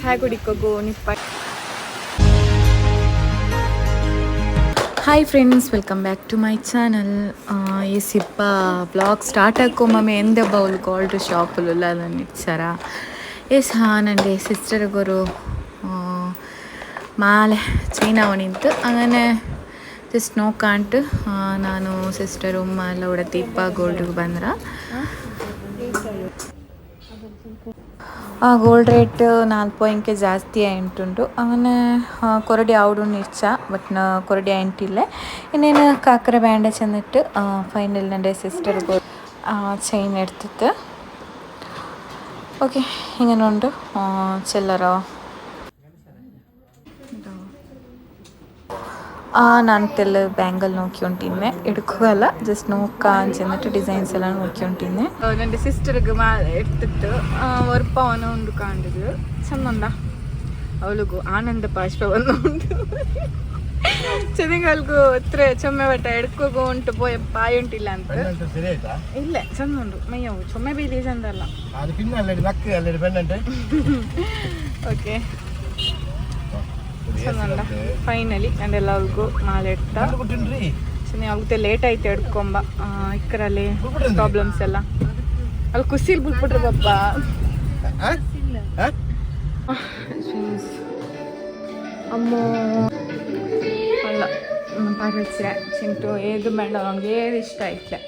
ಚಾಯ್ ಕುಡಿಕೋಗು ನಿಪ್ಪ. Hi friends welcome back to my channel ಈ ಸಿಬ್ಬ ಬ್ಲಾಗ್ ಸ್ಟಾರ್ಟ್ ಆಕ್ಕೊಮ್ಮೆ ಎಂದ ಬೌಲ್ ಗಾಲ್ಡ್ ಶಾಪುಲು ನಿಚ್ಚಾರ ಎಸ್ ಹಾ ಸಿಸ್ಟರ್ ಸಿಸ್ಟರ್ಗೊರು ಮಾಲೆ ಚೈನಾ ನಿಂತು ಅಂಗನೆ ಜಸ್ಟ್ ನೋ ಕಾಂಟ್ ನಾನು ಸಿಸ್ಟರ್ ಉಮ್ಮ ಎಲ್ಲ ಉಡ ದೀಪ ಗೋಲ್ಡ್ಗೆ ಗೋಲ್ಡ್ ರೇಟ್ ನಾಲ್ಕು ಇಂಕೆ ಜಾಸ್ತಿ ಆಯ್ತುಂಟು അങ്ങനെ കൊറടി ഔടും ഇച്ച ബട്ട് കൊറടി ആയിട്ടില്ല ಇನ್ನೇನು ಕಾಕರ ಬ್ಯಾಂಡ ചെന്നിട്ട് ഫൈനൽ എൻ്റെ സിസ്റ്റർ ചെയിൻ എടുത്തിട്ട് ഓക്കെ ഇങ്ങനെ ഉണ്ട് ചില്ലറോ ಆ ನಾನ್ ತೆಲ್ ಬ್ಯಾಂಕ್ ನೋಕ್ಕೊಂಡಿದ್ದೆ ಎಡ್ಕು ಅಲ ಜಸ್ಟ್ ನೋಕ ಉಕಾ ಅಂಚೆ ಮಟ್ಟ್ ಡಿಸೈನ್ಸ್ ಎಲ್ಲ ನೋಕ್ಯೋಂಡಿದ್ದೆ ಗೌನ ಸಿಸ್ಟರ್ ಗ್ ಮಾ ಇಟ್ಟಿಟ್ ಒರ್ ಪವನ ಉಂಡು ಕಾಂಡುದ್ ಚಂದ ಉಂಡ ಆನಂದ ಪಾರ್ಶ್ವವಂತ ಉಂಟು. ಚರಿಂಗಲ್ಗೂ ಉತ್ರ ಚೊಮ್ಮೆ ಬೆಟ್ಟ ಎಡ್ಕೋ ಉಂಟು. ಪೋಯೆ ಪಾಯ ಉಂಟಿಲ್ಲ ಅನ್ಪಂತ ಇಲ್ಲೆ ಚಂದ ಉಂಡು ಮೈಯ್ಯವು ಚೊಮೆ ಬೀಲಿ ಚಂದಲರ್ ಬಕ್ಕು ಓಕೆ ಚೆನ್ನಲ್ಲ ಫೈನಲಿ ಆ್ಯಂಡ್ ಎಲ್ಲರಿಗೂ ಮಾಲೆ ಇಟ್ಟ ಸೊ ನೀವು ಲೇಟ್ ಆಯ್ತು ಎಡ್ಕೊಂಬ. ಇಕ್ಕರಲ್ಲಿ ಪ್ರಾಬ್ಲಮ್ಸ್ ಎಲ್ಲ. ಅಲ್ಲಿ ಖುಷಿಲಿ ಬಿಟ್ಬಿಟ್ರಿ ಪಪ್ಪ ಅಮ್ಮೋ. ಅಲ್ಲ ಪಾರ್ವತಿಸ್ರೆ ಚಿಂಟು ಏದು ಬೇಡ ಅವ್ನಿಗೆ ಏದು ಇಷ್ಟ ಆಯ್ತಲೆ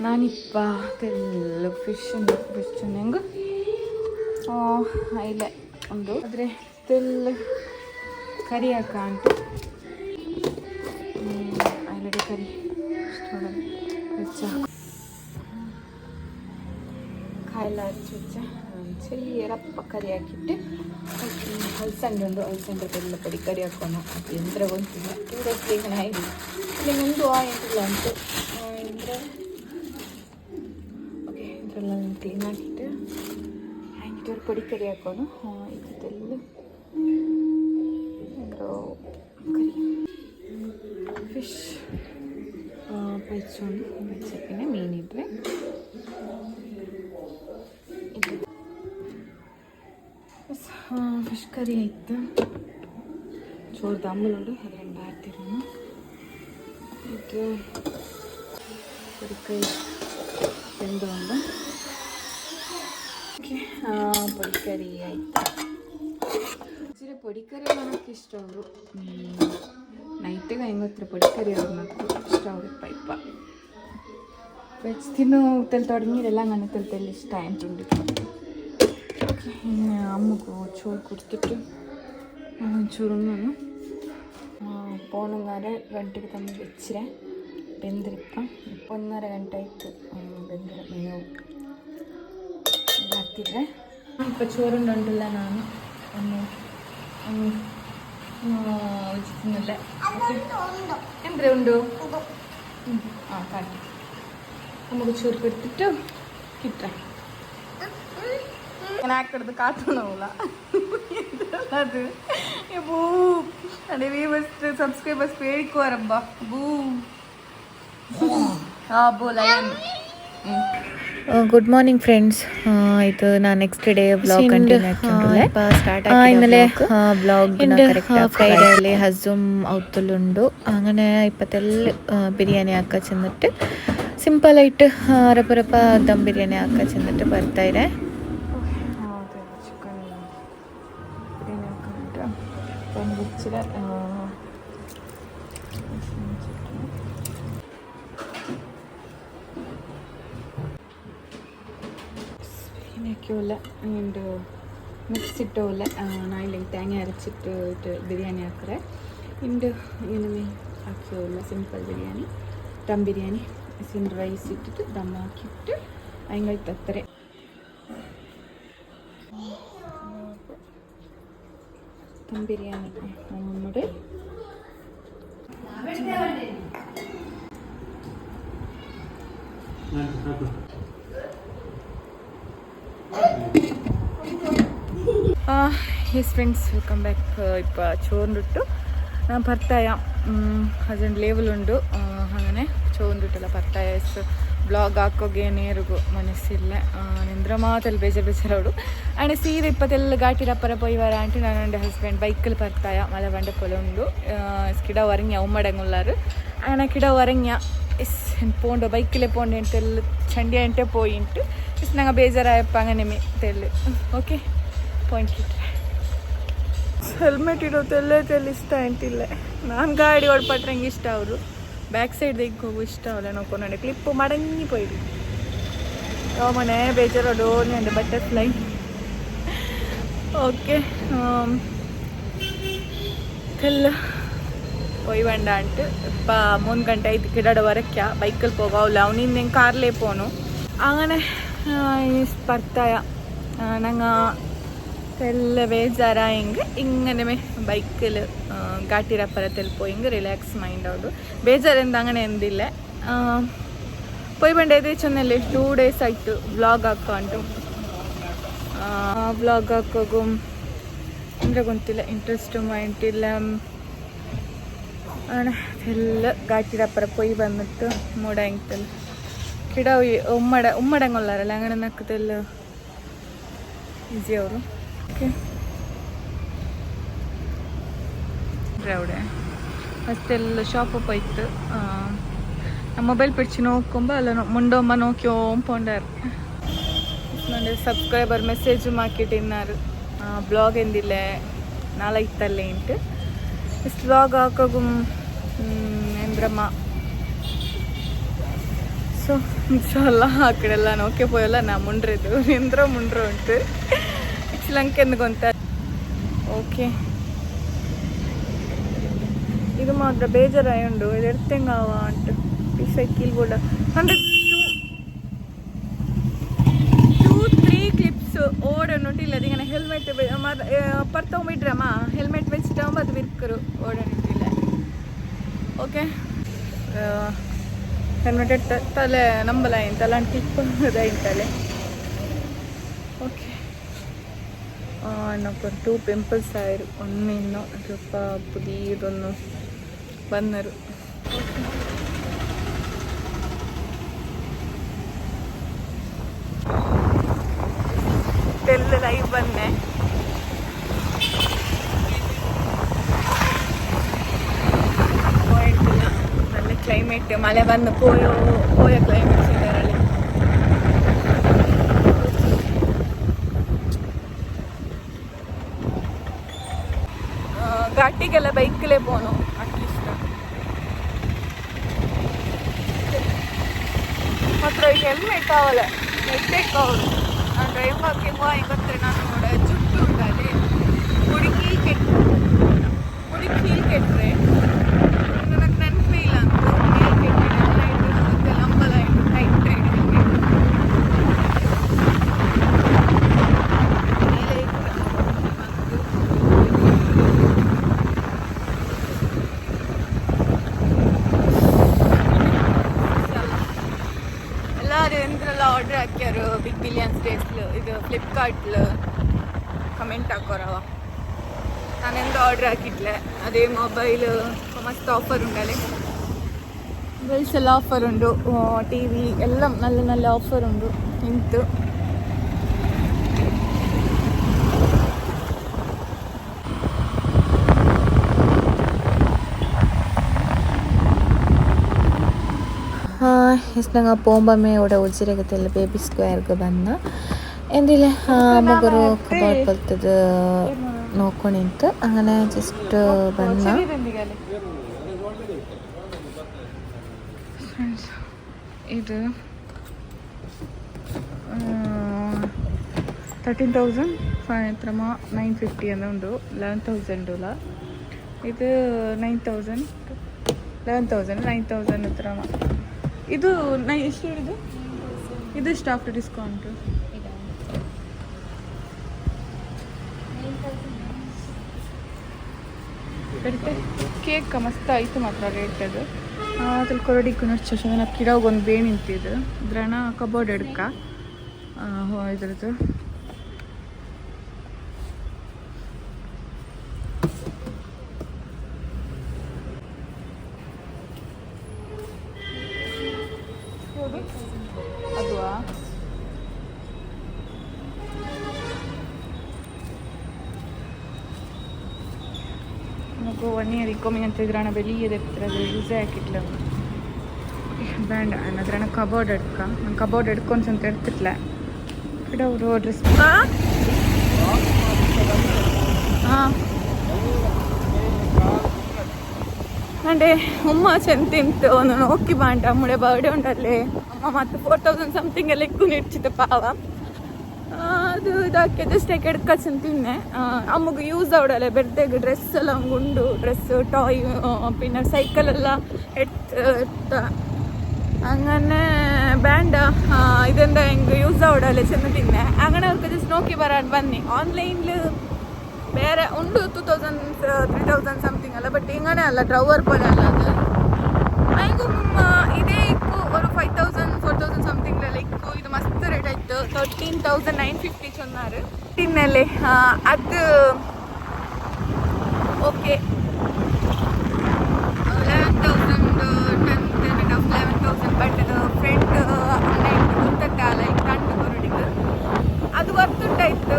ನಾನಿಪ್ಪ ತೆಲ್ಲು ಫಿಶ್ ಫಿಶ್ ಹೆಂಗೆ? ಇಲ್ಲೇ ಒಂದು. ಆದರೆ ತೆಲ್ಲ. ಕರಿ ಹಾಕ ಅಂಟು ಆಲ್ರೆಡಿ ಕರಿ വെച്ച ಕಾಯೆಲ್ಲ ಹಚ್ಚಿ വെച്ച ചെറിയൊരപ്പ കറി ആക്കിയിട്ട് ಹಲ್ಸಂಡೆ ಉಂಡು ಹಲ್ಸಂಡೆ ಬೆಲ್ಲ ಪಡಿ ಕರಿ ಹಾಕೋಣ ಅದು ಎಂದ್ರ ಗೊತ್ತಿಲ್ಲ ಇವ್ರ ಕ್ಲೀನ್ ಆಗಿ ಇಲ್ಲಿ ಮುಂದೆ ಆ ಎಂಟಿಲ್ಲ ಅಂತು ಎಂದ್ರ ಓಕೆ ಇದರೆಲ್ಲ ಕ್ಲೀನ್ ಹಾಕಿಟ್ಟು എന്തോ ഫിഷ് പൊരിച്ചോണ്ട് വെച്ച് പിന്നെ മീനിട്ട് ഫിഷ് കറി ആയിട്ട് ചോറ് തമ്മിലുണ്ട് അത് രണ്ടായിരത്തിരുന്നു. എനിക്ക് ഒരു കൈ എന്തുകൊണ്ട് പൊടിക്കറി ആയിട്ട് ഇച്ചിരി പൊടിക്കറി നമുക്ക് ഇഷ്ടമുള്ളൂ നൈറ്റ് കഴിഞ്ഞത്ര പൊടിക്കറി നമുക്ക് ഇഷ്ടമുള്ളൂ ഇപ്പം ഇപ്പം വെച്ച് തിന്നു തെൽ തുടങ്ങിയില്ല അങ്ങനെ തെൽ തെൽ ഇഷ്ട ആയിട്ടുണ്ട് ഓക്കെ ഇന്ന് അമ്മക്ക് ചോറ് കൊടുത്തിട്ട് ചുരുങ്ങുന്നു പോണൊന്നര ಗಂಟೆಗೆ ತಂದು ಬೆಚ್ಚಿರೆ ಬೆಂದ್ರಿಪ್ಪ ಒಂದರ ಗಂಟೆ ಆಯಿತು ಬೆಂದ್ರೆ ಮೇವು ಹಾಕ್ತಿದ್ರೆ ಇಪ್ಪ ചോറുണ്ടുണ്ടല്ല ನಾನು ഒന്ന് വെച്ചിട്ടൊന്നുമില്ല എന്തര ഉണ്ടോ? ആ കാട്ടി നമുക്ക് ചുരുക്കെടുത്തിട്ട് കിട്ടാം. അങ്ങനെ ആക്കെടുത്ത് കാട്ടണമില്ല അത് ബൂ. എന്റെ വ്യൂവേഴ്സ് സബ്സ്ക്രൈബേഴ്സ് പേടിക്കുവാറമ്പ ബൂ. ആ ബോ ലയൻ ಮಾರ್ನಿಂಗ್ ಫ್ರೆಂಡ್ಸ್ ಇದು ನಾನು next day blog continue start ഇന്നലെ ബ്ലോഗ് ഫ്രൈഡേയിലെ ഹസും ഔത്തുലുണ്ട് അങ്ങനെ ഇപ്പത്തെല്ല ബിരിയാണി ആക്കാൻ ചെന്നിട്ട് സിമ്പിളായിട്ട് അരപ്പുരപ്പ ദം ബിരിയാണി ആക്കാൻ ചെന്നിട്ട് ಬರ್ತಾ ಇದೆ ಚಿಕನ್ ಬಿರಿಯಾನಿ ಹಾಕೊಂಡಿಟ್ಟು ಒಂದು ಬಿಚ್ಚಿರ ബിരിയാണിയൊക്കെയുള്ള ഉണ്ട് മിക്സ് ഇട്ടുമില്ല നായിലേക്ക് തേങ്ങ അരച്ചിട്ട് ഇട്ട് ബിരിയാണി ആക്കറേ ഉണ്ട് ഇങ്ങനെ ആക്കിയുള്ള സിമ്പിൾ ബിരിയാണി ദം ബിരിയാണി സിം റൈസ് ഇട്ടിട്ട് ദം ആക്കിയിട്ട് അതിങ്ങൾക്ക് അത്ര ಎಸ್ ಫ್ರೆಂಡ್ಸ್ ವೆಲ್ಕಮ್ ಬ್ಯಾಕ್ ಇಪ್ಪ ചോറിണ്ടിട്ടു ഭർത്തായ അതിൻ്റെ ലേബലുണ്ട് അങ്ങനെ ചോറിണ്ടിട്ടുള്ള ഭർത്തായ ಬ್ಲಾಗ್ ಹಾಕೋಗೆ ನೇರಿಗೂ ಮನಸ್ಸಿಲ್ಲ ನಿಂದ್ರ ಮಾತಲ್ಲಿ ಬೇಜಾರು ಬೇಜಾರೋಡು ಆ್ಯಂಡ್ ಸೀರೆ ಇಪ್ಪತ್ತೆಲ್ಲ ಘಾಟಿ ರಪ್ಪರ ಪೊಯ್ವಾರ ಆಂಟಿ ನಾನು എൻ്റെ ഹസ്ബൻഡ് ബൈക്കിൽ പറത്തായ മല പണ്ട് പൊലുണ്ടു കിട വരങ്ങിയ ഉമ്മടങ്ങുള്ളാറ് അങ്ങനെ കിട വരങ്ങിയ എസ് പോണ്ടു ബൈക്കിലെ പോണ്ട് തെല്ല് ചണ്ടി ആയിട്ട് പോയിട്ട് എസ് ഞങ്ങൾ ಬೇಜಾರಾಯಪ್ಪ അങ്ങനെ തെല്ല് ಓಕೆ ಪಾಯಿಂಟ್ ಹೆಲ್ಮೆಟ್ ಇಡೋದು ಎಲ್ಲದಲ್ಲಿ ಇಷ್ಟ ಅಂತಿಲ್ಲ ನಾನು ಗಾಡಿ ಓಡ್ಪಟ್ರಂಗೆ ಇಷ್ಟ ಅವರು ಬ್ಯಾಕ್ ಸೈಡ್ ದಿಗ್ ಹೋಗು ಇಷ್ಟ ಅವಲ್ಲ ನಾವು ಕೊನೆ ಕ್ಲಿಪ್ಪು ಮಡಂಗಿ ಪೋಯ್ದು ಯಾವ ಮನೆ ಬೇಜಾರು ಡೋನಿ ಅಂದೆ ಬಟರ್ಫ್ಲೈ ಓಕೆ ಎಲ್ಲ ಒಯ್ವಂಡ ಅಂಟು ಇಪ್ಪ ಮೂನ್ ಗಂಟೆ ಐದು ಕಿಡಾಡ ವರಕ್ಕೆ ಬೈಕಲ್ಲಿ ಹೋಗೋಲ್ಲ ಅವನಿಂದ ಹೆಂಗೆ ಕಾರ್ಲೇ ಪೋನು അങ്ങനെ സ്പർത്തായ ನಂಗೆ ബേജാറായെങ്കിൽ ഇങ്ങനെ ബൈക്കിൽ കാട്ടിരപ്പുറത്തിൽ പോയെങ്കിൽ റിലാക്സ് മൈൻഡ് ആകും ബേജാർ എന്താ അങ്ങനെ എന്തില്ല. പോയി വേണ്ട ഏതെച്ചൊന്നല്ലേ ടു ഡേയ്സ് ആയിട്ട് വ്ലോഗ് ആക്കാണ്ടും. വ്ലോഗ് ആക്കും എന്താ കൊണ്ടില്ല ഇൻട്രസ്റ്റും ആയിട്ടില്ല. ആണ്. എല്ലാം കാട്ടിരപ്പുറം പോയി വന്നിട്ട് മുടങ്ങിട്ടില്ല കിടാവ് ഉമ്മട ഉമ്മടങ്ങുള്ളാരല്ലേ അങ്ങനെ നിൽക്കത്തില്ല ഈസിയാവും ಅವಡೆ ಅಷ್ಟೆಲ್ಲ ಶಾಪ್ ಅಪ್ಪ ಇತ್ತು. ನಮ್ಮ ಮೊಬೈಲ್ ಪಿಡ್ಚಿ ನೋಕೊಂಬ ಅಲ್ಲ ಮುಂಡೊಮ್ಮ ನೋಕ್ಯೋಂಪೊಂಡಾರು ನೋಡಿ ಸಬ್ಸ್ಕ್ರೈಬರ್ ಮೆಸೇಜ್ ಮಾಕಿಟ್ಟಿನಾರು ಬ್ಲಾಗ್ ಎಂದಿಲ್ಲ? ನಾಳೆ ಇತ್ತಲ್ಲೇ ಇಂಟು ಇಷ್ಟು ಬ್ಲಾಗ್ ಹಾಕೋಗು ಎಂದ್ರಮ್ಮ ಸೊ ಅಲ್ಲ, ಆ ಕಡೆ ಎಲ್ಲ ನೋಕೆ ಪೋಯಲ್ಲ ನಾ ಮುಂಡ್ರಿದ್ದು. ಎಂದ್ರ ಮುಂಡ್ರ ಉಂಟು. ಶ್ರೀಲಂಕನ್ಗೊಂತ. ಓಕೆ. ಇದು ಮಾತ್ರ ಬೇಜಾರಾಯುಂಡು ಇದು ಎಡ್ತೆಂಗಾವ ಅಂಟು ಪಿಸೈ ಕೀಲ್ಬೋಡ ಅಂದ್ರೆ ಟೂ ತ್ರೀ ಕ್ಲಿಪ್ಸ್ ಓಡನೊಟ್ಟಿಲ್ಲ ಅದಕ್ಕೆ ಹೆಲ್ಮೆಟ್ ಪರ್ತೊಂಬಿಟ್ರಮ್ಮ ಹೆಲ್ಮೆಟ್ ವೆಚ್ಚಿಟಾಮ ಅದು ವಿರ್ಕರು ಓಡನೊಟ್ಟಿಲ್ಲ ಓಕೆ. ಹೆಲ್ಮೆಟ್ ತಲೆ ನಂಬಲ ಇಂತಲ್ಲ ಕ್ಲಿಪ್ ಇಂತಲೆ എനിക്ക് ടു പിംപിൾസ് ആയിരുന്നു ഒന്ന് ഇന്നോ അതിപ്പോൾ പുതിയതൊന്നും വന്നൊരു. പോയിട്ടില്ല. നല്ല ക്ലൈമറ്റ് മല വന്ന് പോയോ? പോയ ക്ലൈമറ്റ് ಇದರಲ್ಲಿ ಘಾಟಿಗೆಲ್ಲ ಬೈಕಲ್ಲೇ പോണു ಅಟ್ಲೀಸ್ಟ್ ಮಾತ್ರ ಹೆಲ್ಮೆಟ್ ಆವಲ್ಲ ಹೆಲ್ಮೆಟ್ ಕಾವಲು ನಾನು ಡ್ರೈವ್ ಹಾಕಿಂಗೋ ಹಿಂಗಂದ್ರೆ ನಾನು ನೋಡ ಜುಟ್ಟು ಉಂಟಲ್ಲಿ ಹುಡುಗಿ ಕೆಟ್ಟ ಹುಡುಗಿ ಕೆಟ್ಟರೆ ಫ್ಲಿಪ್ಕಾರ್ಟ್ಲ ಕಮೆಂಟ್ ಹಾಕೋರವ ನಾನೆಂದು ಆರ್ಡ್ರ್ ಹಾಕಿಟ್ಲೆ ಅದೇ ಮೊಬೈಲ್ ಮಸ್ತ್ ಆಫರ್ ಉಂಡಲೆ ಮೊಬೈಲ್ಸ್ ಎಲ್ಲ ಆಫರ್ ಉಂಡು ಟಿ ವಿ ಎಲ್ಲ ನಲ್ಲ ನಲ್ಲ ಆಫರ್ ಉಂಡು ನಿಂತು ಎಸ್ ನಂಗೆ ಪೋಂಬಮ್ಮೆ ಅವಡ ಉಜಿರಗದಲ್ಲಿ ಬೇಬಿ ಸ್ಕ್ವೇರ್ಗೆ ಬಂದ ಎಂದಿಲ್ಲ ಮಗರು ಕಬಾಡ್ ಬಲ್ತದ ನೋಡ್ಕೊಂಡಿಂತು അങ്ങനെ ಜಸ್ಟ್ ಬಂದ ಇದು ತರ್ಟೀನ್ ತೌಸಂಡ್ ಸಾಯಂತ್ರಮ ನೈನ್ ಫಿಫ್ಟಿ ಅಂತ ಉಂಟು ಲೆವೆನ್ ತೌಸಂಡ್ ಅಲ್ಲ ಇದು nine thousand eleven thousand nine thousand ಹತ್ರ ಇದು ನೈ ಎಷ್ಟು ಹೇಳಿದ್ದು ಇದು ಎಷ್ಟು ಆಫ್ಟರ್ ಡಿಸ್ಕೌಂಟು ಕಡಿತೆ ಕೇಕ್ ಮಸ್ತ್ ಆಯಿತು ಮಾತ್ರ ರೇಟ್ ಅದು. ಅದ್ರಲ್ಲಿ ಕೊರಡಿ ಕುನರ್ಚನ ಕಿಡಾಗ ಒಂದು ಬೇ ನಿಂತಿದ್ದು ಇದ್ರಣ ಕಬೋರ್ಡ್, ಎಡ್ಕ. ಇದ್ರದ್ದು. ಇಟ್ಕೊಂಬಿ ಅಂತ ಇದ್ರ ನಾ ಬೆಲಿ ಎದಿರ್ತದೆ ಯೂಸೇ ಹಾಕಿಟ್ಲ ಬ್ಯಾಂಡ್ ಅನ್ನದ್ರ ನಾ ಕಬೋರ್ಡ್ ಎಡ್ಕ ನಾನು ಕಬೋರ್ಡ್ ಎಡ್ಕೊಂಡು ಅಂತ ಎಡ್ತಿಟ್ಲ ಕಡೆ ಅವರು ಡ್ರೆಸ್ ಹಾಂ అంటే అమ్మ చెంతింతో నోకి బాంట అమ్ముడే బర్త్డే ఉండాలి అమ్మ మొత్తం ఫోర్ థౌజండ్ సంథింగ్ ఎలా ఎక్కువ నేర్చితే పావా ಅದು ಇದಕ್ಕೆ ಜಸ್ಟ್ ಎಕ್ಕಡ್ಕ ತಿನ್ನೆ ಅಮ್ಮಗೆ ಯೂಸ್ ಅವಡಲ್ಲ ಬೆರ್ತೆಗೆ ಡ್ರೆಸ್ ಎಲ್ಲ ಗುಂಡು ಡ್ರೆಸ್ ಟಾಯ್ പിന്നെ സൈക്കിൾ ಎಲ್ಲ എത്ത അങ്ങനെ വേണ്ട ഇതെന്താ എനിക്ക് യൂസ് ആവടല്ലേ ചെന്ന് തിന്നെ അങ്ങനെ അവർക്ക് ജസ്റ്റ് നോക്കി വരാൻ വന്നി ഓൺലൈനിൽ ಬೇರೆ ಉಂಡು two thousand three thousand something ಅಲ್ಲ ಬಟ್ ಹಿಂಗನೇ ಅಲ್ಲ ಡ್ರವರ್ പോലെ ಅಲ್ಲ ಅದು ನನಗೂ ಇದೇ ಇಕ್ಕು ഒരു five thousand four thousand something ಎಲ್ಲ തേർട്ടീൻ തൗസൻഡ് നയൻ ഫിഫ്റ്റി ചൊന്നാറ് പിന്നല്ലേ അത് okay eleven thousand ten ten and half eleven thousand but ಅದು ಫ್ರೆಂಡ್ ನೈಟ್ ಗೊತ್ತಕ್ಕ ಲೈಕ್ ಅದು ವರ್ತುಂಟಾಯ್ತು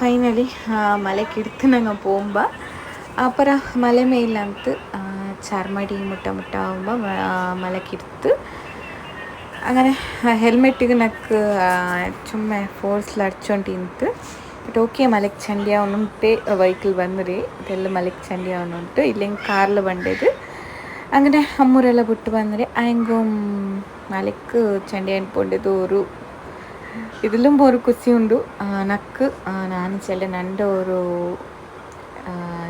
ഫൈനലി மலைக்கு நாங்கள் போகும்போது அப்புறம் மலை மேலேருந்து ചാർമടി മുട്ട മുട്ട ആകുമ്പോൾ മലക്കിരുത്ത് അങ്ങനെ ഹെൽമെറ്റ് നക്ക് ചുമ്മാ ഫോഴ്സിൽ അടിച്ചോണ്ടിരുന്നിട്ട് ബട്ട് ഓക്കെ മലക്ക് ചണ്ടി ആവുന്നുണ്ട് വെഹിക്കിൾ വന്നിരേ ഇതെല്ലാം മലക്ക് ചണ്ടി ഇല്ലെങ്കിൽ കാറിൽ വണ്ടത്. അങ്ങനെ അമ്മൂരെല്ലാം വിട്ട് വന്നിട്ട് അയങ്കും മലക്ക് ചണ്ടിയാൻ പോണ്ടത് ഒരു ഇതിലും ഒരു ಖುಷಿയുണ്ട് നക്ക് ನಾನು ചെല്ല നന്റെ ഒരു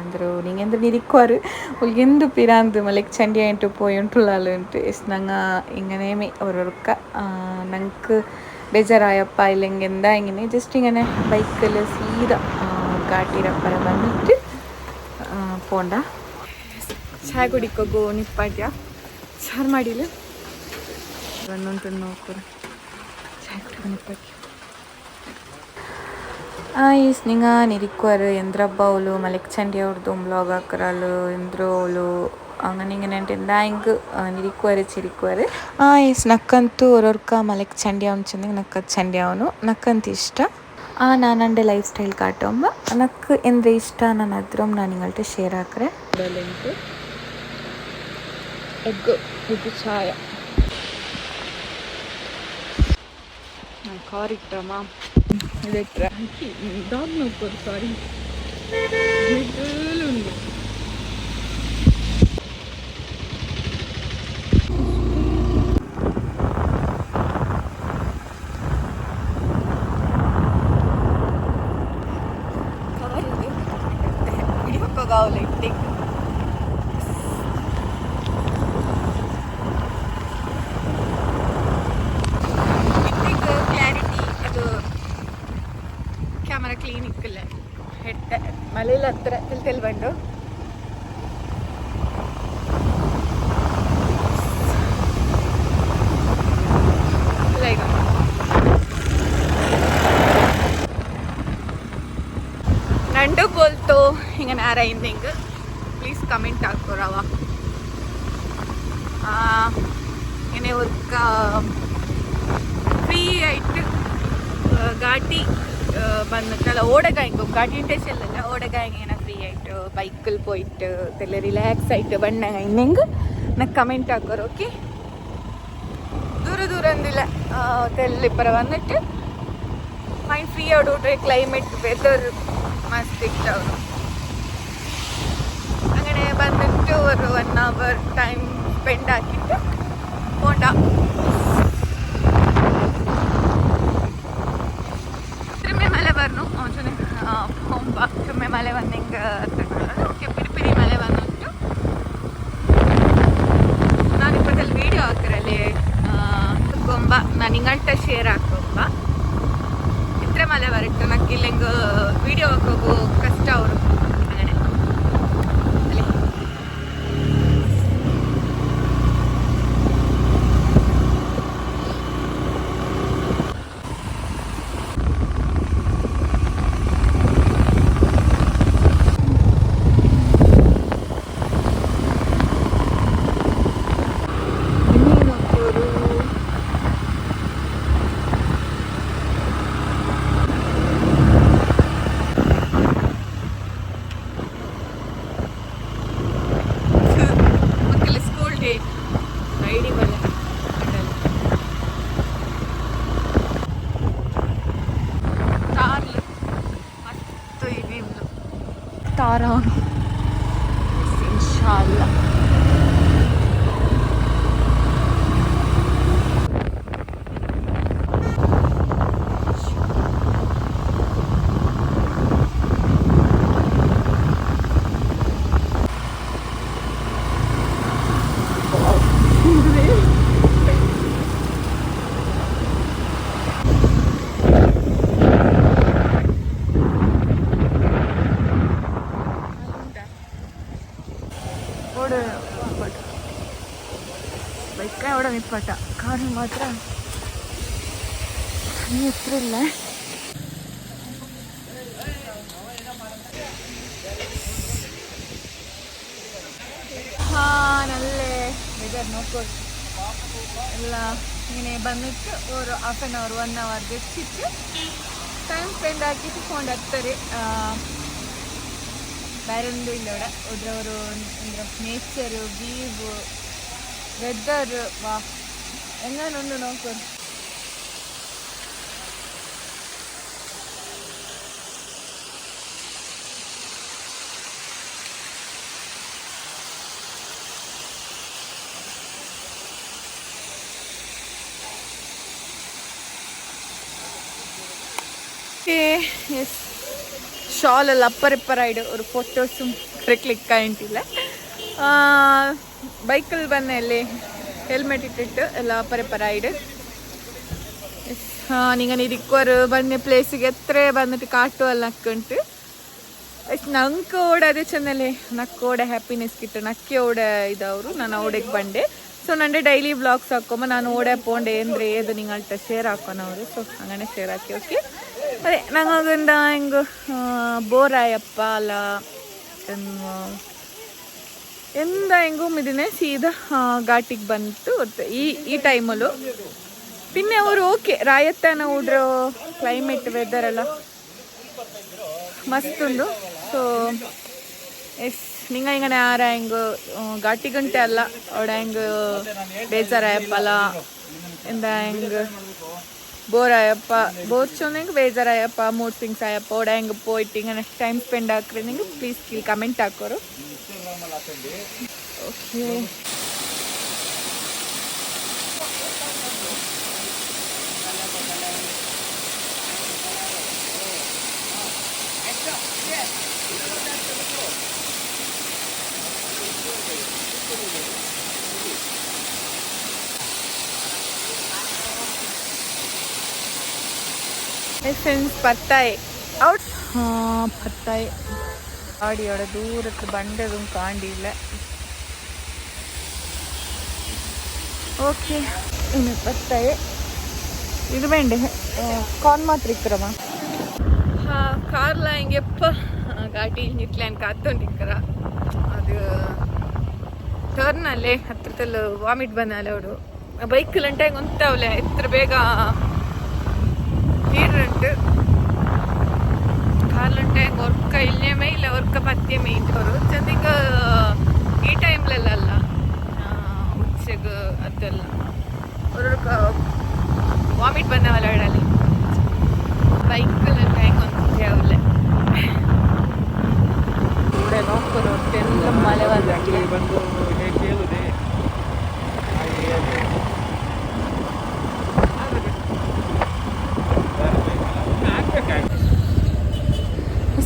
ಎಂದರು ನೀವು ಎಂದ್ರೆ ಇರಿಕ್ವಾರು ಅವ್ಳಿಗೆ ಎಂದು ಪಿರಾಂದು ಲೈಕ್ ಚಂಡಿ ಆಯಿತು ಪೋಯಿ ಉಂಟುಲ್ಲ ಉಂಟು ಎಷ್ಟು ನಂಗೆ ഇങ്ങനെയമേ ഓരോർക്ക ഞങ്ങൾക്ക് ബേജാറായപ്പ ഇല്ലെങ്കിൽ എന്താ ഇങ്ങനെ ജസ്റ്റ് ഇങ്ങനെ ബൈക്കിൽ സീത കാട്ടിരപ്പറ വന്നിട്ട് പോണ്ട. ചായ കുടിക്കോ ഗോ നിപ്പാട്ടിയ ചാർ മാടിയിൽ വന്നോണ്ട് നോക്കൂ ಈಸ್ ನಿಂಗ ನಿರಿಕ್ವಾರು ಎಂದ್ರಬ್ಬವಲು ಮಲೆಕ್ ಚಂಡಿ ಅವ್ರದ್ದು ಬ್ಲಾಗ್ ಹಾಕರಲು ಎಂದ್ರೋಲು അങ്ങനെ ഇങ്ങനെ എന്താ എനിക്ക് നിരിക്കുവാറ് ചിരിക്കുവാറ് ಆ ಈಸ್ ನಕ್ಕಂತೂ ಅವ್ರವ್ರಕ ಮಲೆಕ್ ಚಂಡಿ ಅವನು ಚೆಂದ ನಕ್ಕ ಚಂಡಿ ಅವನು ನಕ್ಕಂತ ಇಷ್ಟ ಆ ನಾನು എൻ്റെ ലൈഫ് സ്റ്റൈൽ കാട്ടുമ്പോൾ എനിക്ക് എന്ത് ഇഷ്ട ನಾನು ಅದ್ರೊಮ್ಮೆ ನಾನು നിങ്ങളുടെ ഷെയർ ആക്കറേ ಎಗ್ ಇದು ಚಾಯ కార్యక్రమం ఎలక్ట్రా దాని నొప్పి కార్యక్రమం ఉంది അലയിൽ അത്തരത്തിൽ തെളിവുണ്ടോ? രണ്ടു പോലത്തോ ഇങ്ങനെ ആരായിരുന്നെങ്കിൽ പ്ലീസ് കമന്റ് ആക്കോറാവ ഇങ്ങനെ ഒരു ഫ്രീ ആയിട്ട് കാട്ടി വന്നിട്ടുള്ള വന്ന് ഓടക്കായങ്കും കാട്ടിയല്ല ഓടക്കായങ്ങ ഇങ്ങനെ ഫ്രീ ആയിട്ട് ബൈക്കിൽ പോയിട്ട് നല്ല റിലാക്സ് ആയിട്ട് വണ്ണ കഴിഞ്ഞെങ്കിൽ నాకు കമന്റ് ആക്കോർ ഓക്കെ ദൂരെ ദൂരെ എന്തില്ല തെല്ലിപ്പറ വന്നിട്ട് മൈൻഡ് ഫ്രീ ആയിട്ട് ക്ലൈമറ്റ് വെതർ മസ്ത് ഇഷ്ടാവും അങ്ങനെ വന്നിട്ട് ഒരു വൺ അവർ ടൈം സ്പെൻഡ് ആക്കിയിട്ട് പോണ്ട. ಒಮ್ಮೆ ಮಳೆ ಬಂದು ಹಿಂಗೆ ಓಕೆ ಪಿರಿಪಿರಿ ಮಳೆ ಬಂದುಂಟು ನಾನು ಇಪ್ಪತ್ತಲ್ಲಿ ವೀಡಿಯೋ ಹಾಕಿರಲ್ಲಿ ಕೊಂಬ ನಾನು ಹಿಂಗಂಟ ಶೇರ್ ಹಾಕೊಂಬ. ಇತ್ರ ಮಳೆ ಬರಟ್ಟು ನಕ್ಕಿಲ್ಲ ಹಿಂಗೆ ವೀಡಿಯೋ ಹಾಕೋಗು ஆறாகணும் இன்ஷா அல்லா ಆರ್ಭಟ ಕಾರು ಮಾತ್ರ ಇಲ್ಲ ಹಾಂ ಅಲ್ಲೇ ವೆದರ್ ನೋಡ್ಬೋದು ಎಲ್ಲ ನೀನೆ ಬಂದಿಟ್ಟು ಅವರು half an hour one hour ಬಿಟ್ಟು ಟೈಮ್ ಸ್ಪೆಂಡ್ ಆಗಿ ಕುತ್ಕೊಂಡು ಹಾಕ್ತಾರೆ ಬೇರೆ ಒಂದು ಇಲ್ಲ ಹೋದ್ರೆ ಅವರು ಅಂದ್ರೆ ನೇಚರು ವೀವು വെതർ വാ എങ്ങനെയുണ്ട് നോക്കൂ യെസ് ഷോളെല്ലാം അപ്പറിപ്പറായിട്ട് ഒരു ഫോട്ടോസും ക്ലിക്ക് ആയിട്ടില്ല ಬೈಕಲ್ಲಿ ಬಂದ ಇಲ್ಲಿ ಹೆಲ್ಮೆಟ್ ಇಟ್ಟಿಟ್ಟು ಎಲ್ಲ ಪರ ಪರ ಇಡು ಹಾಂ ನಿಂಗೆ ನೀರು ಇಕ್ಕೋರ್ ಬಂದ ಪ್ಲೇಸಿಗೆ ಎತ್ತರ ಬಂದ್ಬಿಟ್ಟು ಕಾಟು ಅಲ್ಲಿ ನಕ್ಕಂಟು. ಎಷ್ಟು ನಂಗೆ ಓಡೋದೇ ಚೆನ್ನಲ್ಲಿ ನಕ್ಕ ಓಡ ಹ್ಯಾಪಿನೆಸ್ ಕಿಟ್ಟು, ನಕ್ಕಿ ಓಡ ಇದು ನಾನು ಓಡಕ್ಕೆ ಬಂದೆ. ಸೊ ನನ್ನೇ ಡೈಲಿ ಬ್ಲಾಗ್ಸ್ ಹಾಕೊಂಬ ನಾನು ಓಡೇ ಪೋಂಡೆ ಏನ್ರಿ ಅದು ನಿಂಗೆ ಶೇರ್ ಹಾಕೋಣ ಅವರು. ಸೊ ಹಂಗೆ ಶೇರ್ ಹಾಕಿ ಓಕೆ ಅದೇ ನಂಗೆ ಹಂಗೆ ಬೋರಾಯಪ್ಪ ಅಲ್ಲ ಎಂದ ಹೆಂಗೂ ಇದನ್ನೇ ಸೀದಾ ಘಾಟಿಗೆ ಬಂತು ಈ ಈ ಟೈಮಲ್ಲೂ പിന്നെ ಅವರು ಓಕೆ ರಾಯತ್ತಾನ ಊಡ್ರು ಕ್ಲೈಮೇಟ್ ವೆದರ್ ಎಲ್ಲ ಮಸ್ತ್ ಉಂಡು ಸೊ ಎಸ್ ನಿಂಗ ಹಿಂಗನೆ ಆರ ಹೆಂಗ್ ಘಾಟಿ ಗಂಟೆ ಅಲ್ಲ ಅವಡ ಹೆಂಗ್ ಬೇಜಾರಾಯಪ್ಪಲ್ಲ ಎಂದ ಹೆಂಗ್ ಬೋರ್ ಆಯಪ್ಪ ಬೋರ್ ಚೊಂದಂಗೆ ಬೇಜಾರಾಯಪ್ಪ ಮೂಡ್ ಥಿಂಗ್ಸ್ ಆಯಪ್ಪ ಅವಡ ಹೆಂಗ್ പോയിട്ട് ഇങ്ങനെ ടൈം സ്പെൻഡ് ആക്കുന്നെങ്കിൽ പ്ലീസ് फ्रेंड्स पत्ता है आउट हाँ पत्ता है ஆடியோட தூரத்தில் பண்டு எதுவும் தாண்டியில ஓகே இன்னும் பத்தாயி இது வேண்டு கான்மாத் ಕಾರ್ காரில் இங்கே எப்போ ಗಾಡಿ ನಿಟ್ಲ್ಯಾಂಡ್ ಕಾತ್ತೊಂಡಿಕ್ಕರ ಅದು ಟರ್ನಲ್ಲೇ ಹತ್ರದಲ್ಲ ವಾಮಿಟ್ ಬಂದಲ್ಲ ಅವಳು ಬೈಕ್ ಲಂಟಾಗಿ ಹೊಂತಾವಲೆ ಎತ್ತರ ಬೇಗ ನೀರುಂಟು കാറിലുണ്ടായ ಮೇ ಇಲ್ಲ ಒರ್ಕ ഓർക്ക പത്യമേ ഇട്ടോറ് ചെന്നിക്ക് ಈ ಟೈಮ್ಲೆಲ್ಲ ಉಚ್ಚಿಗೆ, ಅದೆಲ್ಲ. ಅವ್ರ ವಾಮಿಟ್ ಬಂದವಲ್ಲ ಹೇಳಲಿ ಬೈಕಲ್ಲಿ ಹೆಂಗೆ ಅನ್ಸುತ್ತೆ ಅವಲ್ಲೇ ನೋಡ್ಕೊರು ಮಳೆ ಬಂದು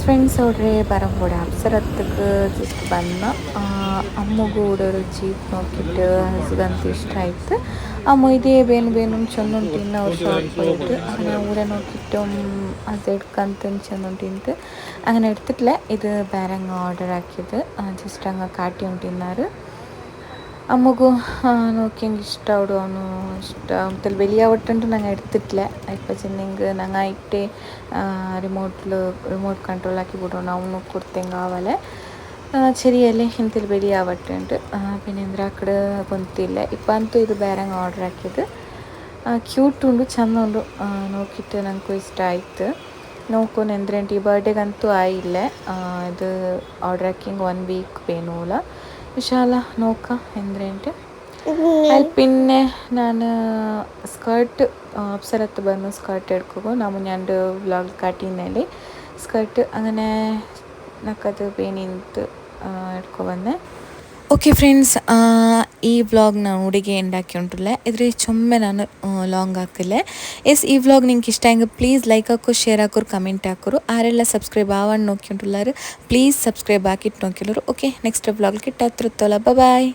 ಫ್ರೆಂಡ್ಸ್ ಅವ್ರೆ ಬರಂಬೋಡೆ ಅಪ್ಸರತ್ತಕ್ಕೆ ಜಸ್ಟ್ ಬಂದ ಅಮ್ಮಗೂ ಊಡೋರು ಜೀಪ್ ನೋಕಿಟ್ಟು ಹಸ್ಗಂತ ಇಷ್ಟ ಆಯ್ತು ಅಮ್ಮ ಇದೇ ಬೇನು ಬೇನು ಚಂದ ಉಂಟು ಇನ್ನು ಅವ್ರು ಶಾಪ್ പോയിട്ട് അങ്ങനെ ഊരെ നോക്കിയിട്ടും അത് എടുക്കാൻ ചെന്ന് ഉണ്ടിട്ട് അങ്ങനെ എടുത്തിട്ടില്ല ഇത് ಬೇರೆ അങ്ങ് ഓർഡർ ആക്കിയത് ജസ്റ്റ് അങ്ങ് കാട്ടി ഉണ്ടിന്നാറ് അമ്മക്കും നോക്കി എനിക്ക് ഇഷ്ടപ്പെടുവാന്നു ഇഷ്ടത്തിൽ വലിയ ഒട്ടും ഞങ്ങൾ എടുത്തിട്ടില്ല. ഇപ്പം ചെന്നെങ്കിൽ ഞങ്ങായിട്ട് റിമോട്ടിൽ റിമോട്ട് കൺട്രോളാക്കി കൂട്ടുകൊണ്ട് അവന് കൊടുത്തെങ്കിൽ ശരിയല്ലേ എനിക്ക് വലിയ ആവട്ടുണ്ട് പിന്നെ എന്തിനാക്കട് കൊന്തില്ല ഇപ്പം ಅಂತೂ ഇത് വേറെ ಆರ್ಡರ್ ಹಾಕಿದ್ದು ಕ್ಯೂಟ್ ಉಂಡು ಚಂದ ಉಂಡು ನೋಕಿಟ್ಟು ನನಗೂ ಇಷ್ಟ ಆಯಿತು ನೋಡ್ಕೊಂಡು ಎಂದ್ರೆ ಈ ಬರ್ಡೇಗಂತೂ ಆಯಿಲ್ಲ ಇದು ಆರ್ಡರ್ ಹಾಕಿಂಗ್ ಒನ್ ವಿಶಾಲ ನೋಕ ಎಂದ್ರೆ ಎಂಟು. ಅಲ್ಲಿ ಪಿನ್ನೆ ನಾನು ಸ್ಕರ್ಟ್ ಅಪ್ಸರತ್ತು ಬಂದು ಸ್ಕರ್ಟ್ ಎಡ್ಕೋ ನಾವು ಎರಡು ಬ್ಲಾಗ್ ಕಾಟಿನಲ್ಲಿ ಸ್ಕರ್ಟ್ ಅಂಗನೆ ನಕ್ಕದು ಬೇನಿಂತು ಎಡ್ಕೋ ಬಂದೆ. ಓಕೆ ಫ್ರೆಂಡ್ಸ್ ಈ ವ್ಲಾಗ್ ನಾನು ಹುಡುಗಿ ಎಂಡಾಕಿ ಉಂಟುಲ್ಲ. ಇದ್ರೆ ಚೊಮ್ಮೆ ನಾನು ಲಾಂಗ್ ಹಾಕಿಲ್ಲ ಎಸ್ ಈ ವ್ಲಾಗ್ ನಿಂಗೆ ಇಷ್ಟ ಹೆಂಗೆ ಪ್ಲೀಸ್ ಲೈಕ್ ಹಾಕೋರು ಶೇರ್ ಹಾಕೋರು ಕಮೆಂಟ್ ಹಾಕೋರು ಆರೆಲ್ಲ ಸಬ್ಸ್ಕ್ರೈಬ್ ಆವಣ್ಣ ನೋക്കി ಉಂಟುಲ್ಲಾರು ಪ್ಲೀಸ್ ಸಬ್ಸ್ಕ್ರೈಬ್ ಹಾಕಿಟ್ಟು ನೋಕಿಲ್ಲರು ಓಕೆ ನೆಕ್ಸ್ಟ್ ವ್ಲಾಗ್ ಕಿಟ್ಟ ಹತ್ರ ಬಾಯ್